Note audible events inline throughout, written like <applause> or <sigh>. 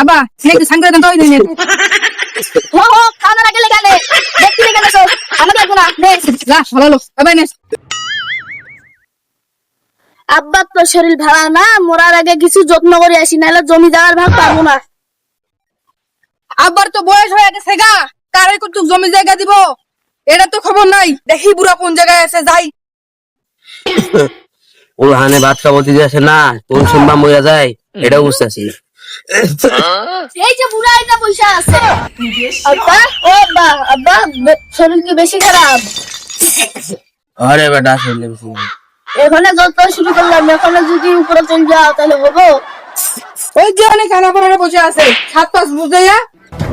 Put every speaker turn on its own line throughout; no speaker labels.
আব্বা একটু সাইন করে দেন তো ওই দিন <laughs>
হো হো খাওয়ানোর আগে লেখা নে দেখতে লেখা নে সব আমাকে লাগবো না নে
যা ভালো লোক নেস
আব্বা তো শরীর ভালো না? মরার আগে কিছু যত্ন করে আসি নাহলে জমি যাওয়ার ভাগ পাবো না।
আব্বার তো বয়স হয়ে গেছে গা। কারে কত জমি জায়গা দিব? এটা তো খবর নাই। দেখি বুড়া কোন জায়গায় আছে যাই। <laughs>
ও হানে ভাত খাব দিতে আসে না কোন শুনবা মরে যায় এটা বুঝতেছি
এই যে বুড়া এটা পয়সা আছে। আব্বা ও আব্বা আব্বা শরীর কি বেশি খারাপ।
আরে বেটা শুনলে
এখানে যত শুরু করলাম এখানে যদি উপরে চলে যাও তাহলে হব
ওই যে অনেক খানা পরে বসে আছে। সাত পাঁচ বুঝাইয়া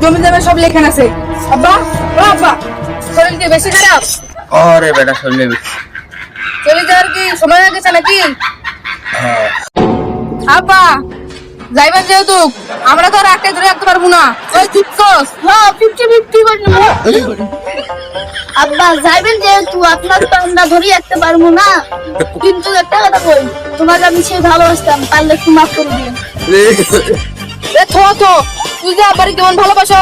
জমি জায়গা সব লেখান আছে। আব্বা ও আব্বা শরীর কি বেশি খারাপ।
আরে বেটা শুনলে
চলে যাওয়ার কি সময় হয়ে গেছে নাকি? আব্বা যাইবেন যেহেতু আমরা তো আর একটা ধরে রাখতে পারব না। ওই চুপ
হ্যাঁ ফিফটি ফিফটি করে নেব। আব্বা যাইবেন যেহেতু আপনার তো আমরা ধরে রাখতে পারব না। কিন্তু একটা কথা বল তোমাকে আমি সে ভালোবাসতাম পারলে একটু মাফ করে দিন
এ থো থো তুই যে আব্বারে কেমন ভালোবাসো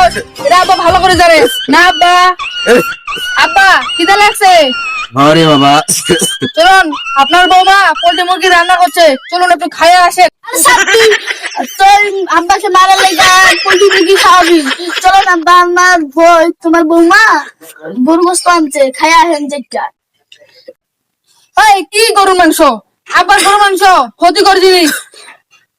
এটা আব্বা ভালো করে জানে। না আব্বা। আব্বা খিদা লাগছে?
আরে বাবা।
চলুন আপনার বৌমা পোল্ট্রি মুরগি রান্না করছে। চলুন একটু খাইয়ে আসে।
আরে সাথী, আব্বা
আব্বার গরু মাংস ক্ষতিকর জিনিস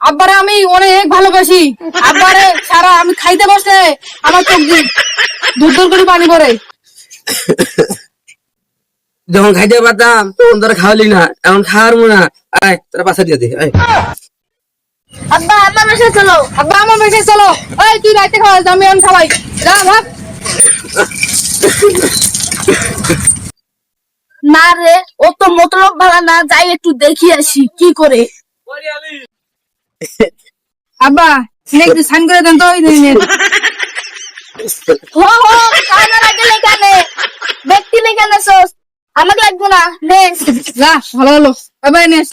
আব্বারে আমি অনেক ভালোবাসি। আব্বারে সারা আমি খাইতে বসলে আমার চোখ দিয়ে দূর দূর করে পানি পড়ে।
যখন খাইতে পারতাম, তখন তোরা খাওয়ালি না, এখন খাওয়ার না। আয়, তোরা পাশা দিয়ে দে।
আব্বা আমার বাসায় চলো।
আব্বা আমার চলো। এই তুই রাইতে খাওয়া আমি এখন খাওয়াই। যা ভাগ।
না রে ও তো মতলব ভালো না যাই একটু দেখি আসি কি করে?
আব্বা একটু সাইন করে দেন তো ওই দিনের
হো হো খাওয়ানোর আগে লেখা ব্যক্তি লেখা নে সস আমাকে লাগবো না নে।
যা ভালো হলো নেস